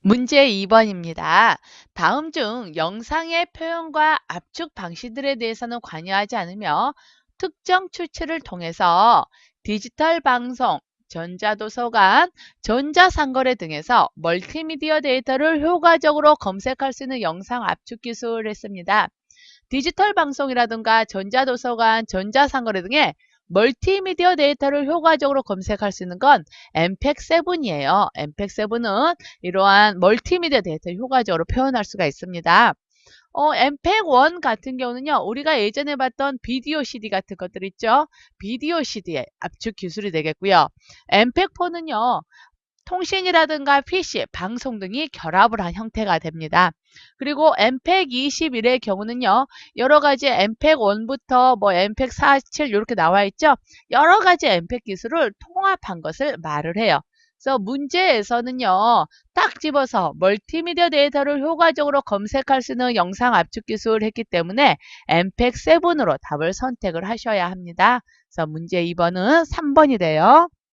문제 2번입니다. 다음 중 영상의 표현과 압축 방식들에 대해서는 관여하지 않으며 특정 출처를 통해서 디지털 방송, 전자도서관, 전자상거래 등에서 멀티미디어 데이터를 효과적으로 검색할 수 있는 영상 압축 기술을 했습니다. 디지털 방송이라든가 전자도서관, 전자상거래 등의 멀티미디어 데이터를 효과적으로 검색할 수 있는 건 MPEG-7이에요. MPEG-7은 이러한 멀티미디어 데이터를 효과적으로 표현할 수가 있습니다. 어, MPEG-1 같은 경우는요, 우리가 예전에 봤던 비디오 CD 같은 것들 있죠? 비디오 CD의 압축 기술이 되겠고요. MPEG-4는요, 통신이라든가 PC, 방송 등이 결합을 한 형태가 됩니다. 그리고 MPEG-21의 경우는요, 여러 가지 MPEG-1부터 뭐 MPEG-47 이렇게 나와 있죠? 여러 가지 MPEG 기술을 통합한 것을 말을 해요. 그래서 문제에서는요, 딱 집어서 멀티미디어 데이터를 효과적으로 검색할 수 있는 영상 압축 기술을 했기 때문에 MPEG-7으로 답을 선택을 하셔야 합니다. 그래서 문제 2번은 3번이 돼요.